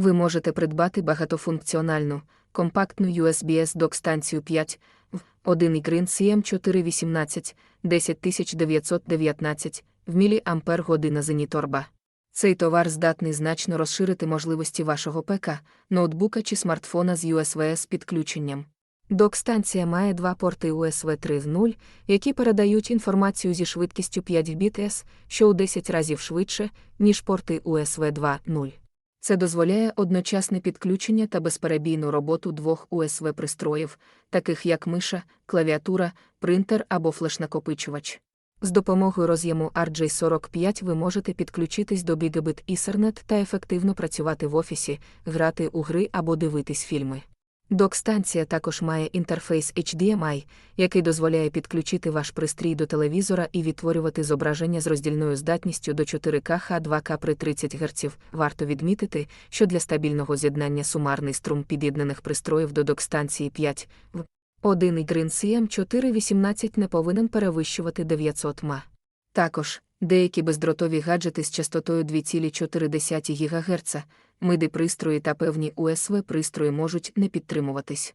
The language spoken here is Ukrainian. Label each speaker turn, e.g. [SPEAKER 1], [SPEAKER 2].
[SPEAKER 1] Ви можете придбати багатофункціональну, компактну USB-S док-станцію 5 в 1 Green CM418 10919 в міліампер година Зеніторба. Цей товар здатний значно розширити можливості вашого ПК, ноутбука чи смартфона з USB-S підключенням. Док-станція має два порти USB 3.0, які передають інформацію зі швидкістю 5 Gbps, що у 10 разів швидше, ніж порти USB 2.0. Це дозволяє одночасне підключення та безперебійну роботу двох USB пристроїв, таких як миша, клавіатура, принтер або флеш-накопичувач. З допомогою роз'єму RJ45 ви можете підключитись до Gigabit Ethernet та ефективно працювати в офісі, грати у гри або дивитись фільми. Док-станція також має інтерфейс HDMI, який дозволяє підключити ваш пристрій до телевізора і відтворювати зображення з роздільною здатністю до 4К H2K при 30 Гц. Варто відмітити, що для стабільного з'єднання сумарний струм під'єднаних пристроїв до док-станції 5 в 1 Green CM418 не повинен перевищувати 900 ма. Також, деякі бездротові гаджети з частотою 2,4 ГГц, миди пристрої та певні УСВ пристрої можуть не підтримуватись.